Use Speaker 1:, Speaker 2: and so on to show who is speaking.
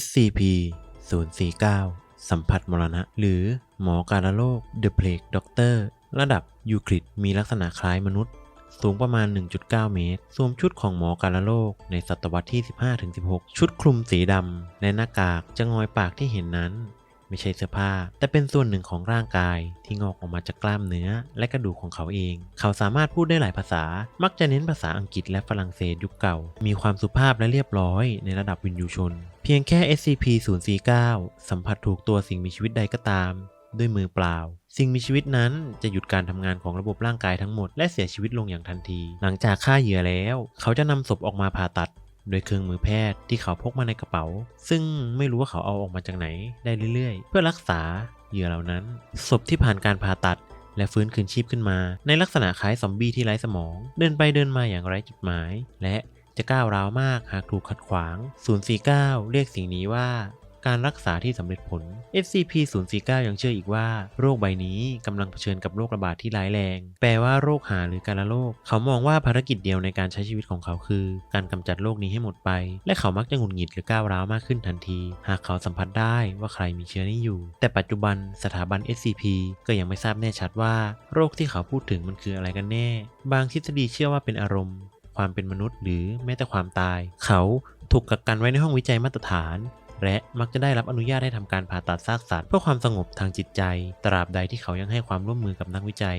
Speaker 1: SCP 049 สัมผัสมรณะ หรือหมอการโรค The Plague Doctor ระดับยูคลิดมีลักษณะคล้ายมนุษย์ สูงประมาณ 1.9 เมตร สวมชุดของหมอการโรคในศตวรรษที่ 15-16 ชุดคลุมสีดำและหน้ากากจะงอยปากที่เห็นนั้น ไม่ใช่เสื้อผ้า แต่เป็นส่วนหนึ่งของร่างกายที่งอกออกมาจากกล้ามเนื้อและกระดูกของเขาเอง เขาสามารถพูดได้หลายภาษา มักจะเน้นภาษาอังกฤษและฝรั่งเศสยุคเก่า มีความสุภาพและเรียบร้อยในระดับวินยูชน เพียงแค่ SCP-049 สัมผัสถูกตัวสิ่งมีชีวิตใดก็ตาม ด้วยมือเปล่า สิ่งมีชีวิตนั้นจะหยุดการทำงานของระบบร่างกายทั้งหมดและเสียชีวิตลงอย่างทันที หลังจากฆ่าเหยื่อแล้ว เขาจะนำศพออกมาผ่าตัด โดยเครื่องมือแพทย์ที่เขาพกมาในกระเป๋า ซึ่งไม่รู้ว่าเขาเอาออกมาจากไหนได้เรื่อยๆ เพื่อรักษาเหยื่อเหล่านั้นศพที่ผ่านการผ่าตัดและฟื้นคืนชีพขึ้นมา ในลักษณะคล้ายซอมบี้ที่ไร้สมอง เดินไปเดินมาอย่างไร้จุดหมาย และ จะก้าวร้าวมากหากถูกขัดขวาง 049 เรียกสิ่งนี้ว่าการรักษาที่สำเร็จผล SCP-049 ยังเชื่ออีกว่า โรคใบนี้กำลังเผชิญกับโรคระบาดที่ร้ายแรง แปลว่าโรคหาหรือการละโรค เขามองว่าภารกิจเดียวในการใช้ชีวิตของเขาคือ การกำจัดโรคนี้ให้หมดไป และเขามักจะหงุดหงิดหรือก้าวร้าวมากขึ้นทันที หากเขาสัมผัสได้ว่าใครมีเชื้อนี้อยู่ แต่ปัจจุบันสถาบัน SCP ก็ยังไม่ทราบแน่ชัดว่า โรคที่เขาพูดถึงมันคืออะไรกันแน่ บางทฤษฎีเชื่อว่าเป็นอารมณ์ ความเป็นมนุษย์ หรือแม้แต่ความตาย เขาถูกกักกันไว้ในห้องวิจัยมาตรฐาน และมักจะได้รับอนุญาตให้ทำการผ่าตัดซากสัตว์เพื่อความสงบทางจิตใจ ตราบใดที่เขายังให้ความร่วมมือกับนักวิจัย